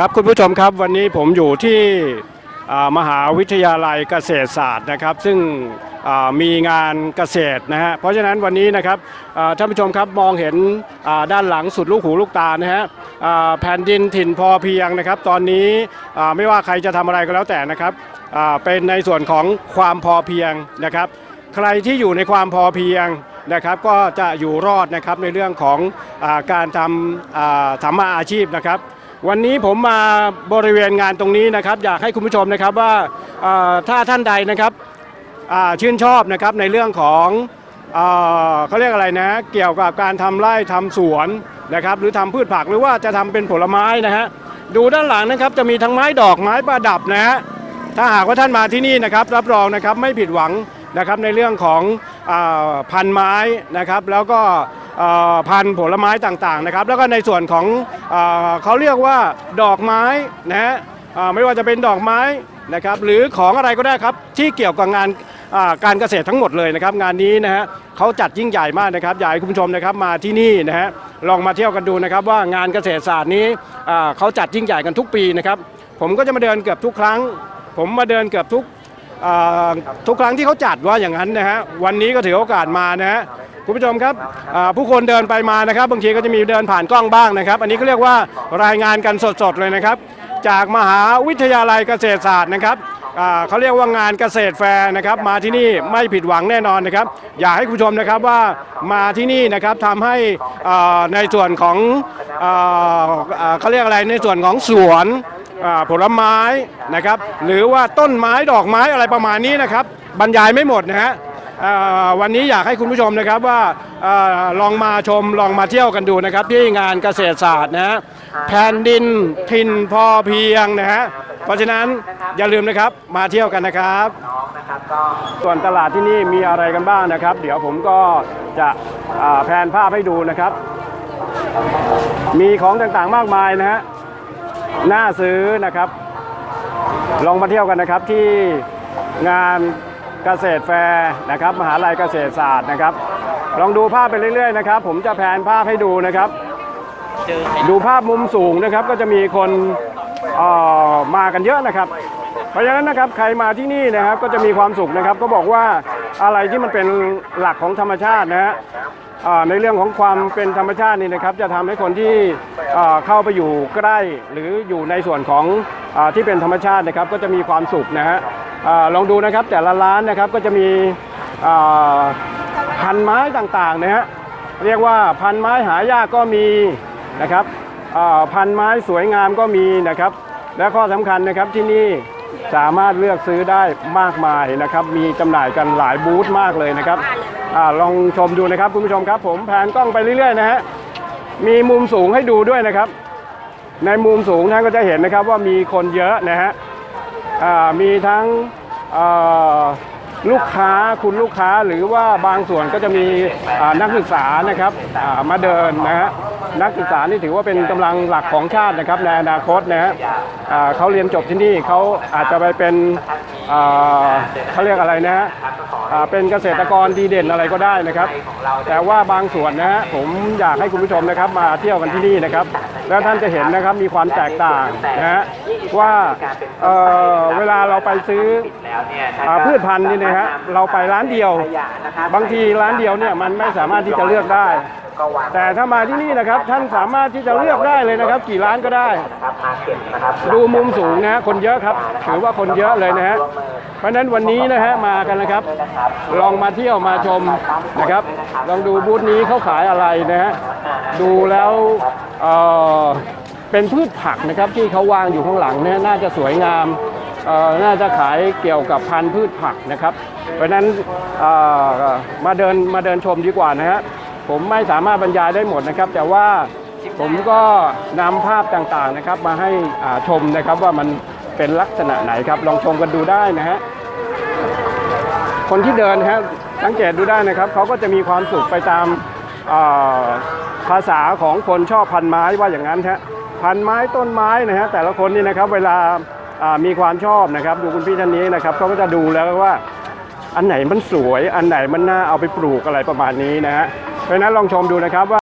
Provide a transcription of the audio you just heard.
ครับคุณผู้ชมครับวันนี้ผมอยู่ที่มหาวิทยาลัยเกษตรศาสตร์นะครับ ซึ่งมีงานเกษตรนะฮะเพราะฉะนั้นวันนี้นะครับท่านผู้ชมครับมองเห็นด้านหลังสุดลูกหูลูกตานะฮะแผ่นดินถิ่นพอเพียงนะครับ ตอนนี้ไม่ว่าใครจะทำอะไรก็แล้วแต่นะครับเป็นในส่วนของความพอเพียงนะครับ ใครที่อยู่ในความพอเพียงนะครับก็จะอยู่รอดนะครับในเรื่องของอการทำอ่าสัมมาอาชีพนะครับ วันนี้ผมมาบริเวณงานตรงนี้นะครับ อยากให้คุณผู้ชมนะครับว่าถ้าท่านใดนะครับชื่นชอบนะครับในเรื่องของอ่าเขาเรียกอะไรนะ เกี่ยวกับการทำไร่ทำสวนนะครับ หรือทำพืชผักหรือว่าจะทำเป็นผลไม้นะฮะดูด้านหลังนะครับจะมีทั้งไม้ดอกไม้ประดับนะฮะถ้าหากว่าท่านมาที่นี่นะครับรับรองนะครับไม่ผิดหวังนะครับในเรื่องของอพันไม้นะครับ แล้วก็ พันธุ์ผลไม้ต่างๆนะครับแล้วก็ในส่วนของอเขาเรียกว่าดอกไม้นะฮะไม่ว่าจะเป็นดอกไม้นะครับหรือของอะไรก็ได้ครับที่เกี่ยวกับงานการเกษตรทั้งหมดเลยนะครับ งานนี้นะฮะเขาจัดยิ่งใหญ่มากนะครับอยากให้คุณผู้ชมนะครับมาที่นี่นะฮะลองมาเที่ยวกันดูนะครับ ว่างานเกษตรศาสตร์นี้เขาจัดยิ่งใหญ่กันทุกปีนะครับ ผมก็จะมาเดินเกือบทุกครั้ง ผมมาเดินเกือบทุกทุกครั้งที่เขาจัดว่าอย่างนั้นนะฮะวันนี้ก็ถือโอกาสมานะฮะ คุณผู้ชมครับผู้คนเดินไปมานะครับ บางทีก็จะมีเดินผ่านกล้องบ้างนะครับ อันนี้ก็เรียกว่ารายงานกันสดๆเลยนะครับ จากมหาวิทยาลัยเกษตรศาสตร์นะครับเขาเรียกว่างานเกษตรแฟร์นะครับ มาที่นี่ไม่ผิดหวังแน่นอนนะครับ อยากให้คุณผู้ชมนะครับว่ามาที่นี่นะครับทำให้ในส่วนของเขาเรียกอะไรในส่วนของสวนผลไม้นะครับ หรือว่าต้นไม้ดอกไม้อะไรประมาณนี้นะครับ บรรยายไม่หมดนะฮะ วันนี้อยากให้คุณผู้ชมนะครับว่าอาลองมาชมลองมาเที่ยวกันดูนะครับที่งานเกษตรศาสตร์นะฮะแผ่นดินถิ่นพอเพียงนะฮะเพราะฉะนั้นอย่าลืมนะครับมาเที่ยวกันนะครับส่วนตลาดที่นี่มีอะไรกันบ้างนะครับ เดี๋ยวผมก็จะแผนภาพให้ดูนะครับ มีของต่างๆมากมายนะฮะน่าซื้อนะครับ ลองมาเที่ยวกันนะครับที่งาน เกษตรแฟร์นะครับ มหาลัยเกษตรศาสตร์นะครับ ลองดูภาพไปเรื่อยๆนะครับ ผมจะแพนภาพให้ดูนะครับ ดูภาพมุมสูงนะครับ ก็จะมีคนเออมากันเยอะนะครับ เพราะฉะนั้นนะครับใครมาที่นี่นะครับก็จะมีความสุขนะครับ ก็บอกว่าอะไรที่มันเป็นหลักของธรรมชาตินะฮะในเรื่องของความเป็นธรรมชาตินี่นะครับจะทำให้คนที่เข้าไปอยู่ใกล้ หรืออยู่ในส่วนของอที่เป็นธรรมชาตินะครับ ก็จะมีความสุขนะฮะ ลองดูนะครับแต่ละร้านนะครับก็จะมีพันไม้ต่างๆนะฮะเรียกว่าพันไม้หายากก็มีนะครับพันไม้สวยงามก็มีนะครับ และข้อสำคัญนะครับที่นี่สามารถเลือกซื้อได้มากมายนะครับ มีจำหน่ายกันหลายบูธมากเลยนะครับอลองชมดูนะครับคุณผู้ชมครับ ผมแผนกล้องไปเรื่อยๆนะฮะมีมุมสูงให้ดูด้วยนะครับ ในมุมสูงท่านก็จะเห็นนะครับว่ามีคนเยอะนะฮะ มีทั้งลูกค้าคุณลูกค้าหรือว่าบางส่วนก็จะมีนักศึกษานะครับมาเดินนะฮะนักศึกษานี่ถือว่าเป็นกำลังหลักของชาตินะครับในอนาคตนะฮะเขาเรียนจบที่นี่เขาอาจจะไปเป็นเขาเรียกอะไรนะฮะเป็นเกษตรกรดีเด่นอะไรก็ได้นะครับ แต่ว่าบางส่วนนะฮะผมอยากให้คุณผู้ชมนะครับมาเที่ยวกันที่นี่นะครับ แล้วท่านจะเห็นนะครับมีความแตกต่างนะฮะ ว่าเอ่อเวลาเราไปซื้ออ่าพืชพันธุ์นี่นะฮะเราไปร้านเดียว บางทีร้านเดียวเนี่ยมันไม่สามารถที่จะเลือกได้ แต่ถ้ามาที่นี่นะครับท่านสามารถที่จะเลือกได้เลยนะครับ กี่ร้านก็ได้ ดูมุมสูงนะฮะคนเยอะครับถือว่าคนเยอะเลยนะฮะเพราะฉะนั้นวันนี้นะฮะมากันนะครับ ลองมาเที่ยวมาชมนะครับ ลองดูบูธนี้เขาขายอะไรนะฮะดูแล้วเอ่อ เป็นพืชผักนะครับที่เขาวางอยู่ข้างหลังเนี่ยน่าจะสวยงามเอ่อน่าจะขายเกี่ยวกับพันธุ์พืชผักนะครับ เพราะนั้นมาเดินมาเดินชมดีกว่านะฮะผมไม่สามารถบรรยายได้หมดนะครับ แต่ว่าผมก็นำภาพต่างๆนะครับ มาให้ชมนะครับว่ามันเป็นลักษณะไหนครับ ลองชมกันดูได้นะฮะคนที่เดินนะฮะสังเกตดูได้นะครับเขาก็จะมีความสุขไปตาม ภาษาของคนชอบพันไม้ว่าอย่างนั้นฮะพันไม้ต้นไม้นะฮะแต่ละคนนี่นะครับเวลามีความชอบนะครับ ดูคุณพี่ท่านนี้นะครับเขาก็จะดูแล้วว่าอันไหนมันสวย อันไหนมันน่าเอาไปปลูกอะไรประมาณนี้นะฮะเพราะนั้นลองชมดูนะครับว่า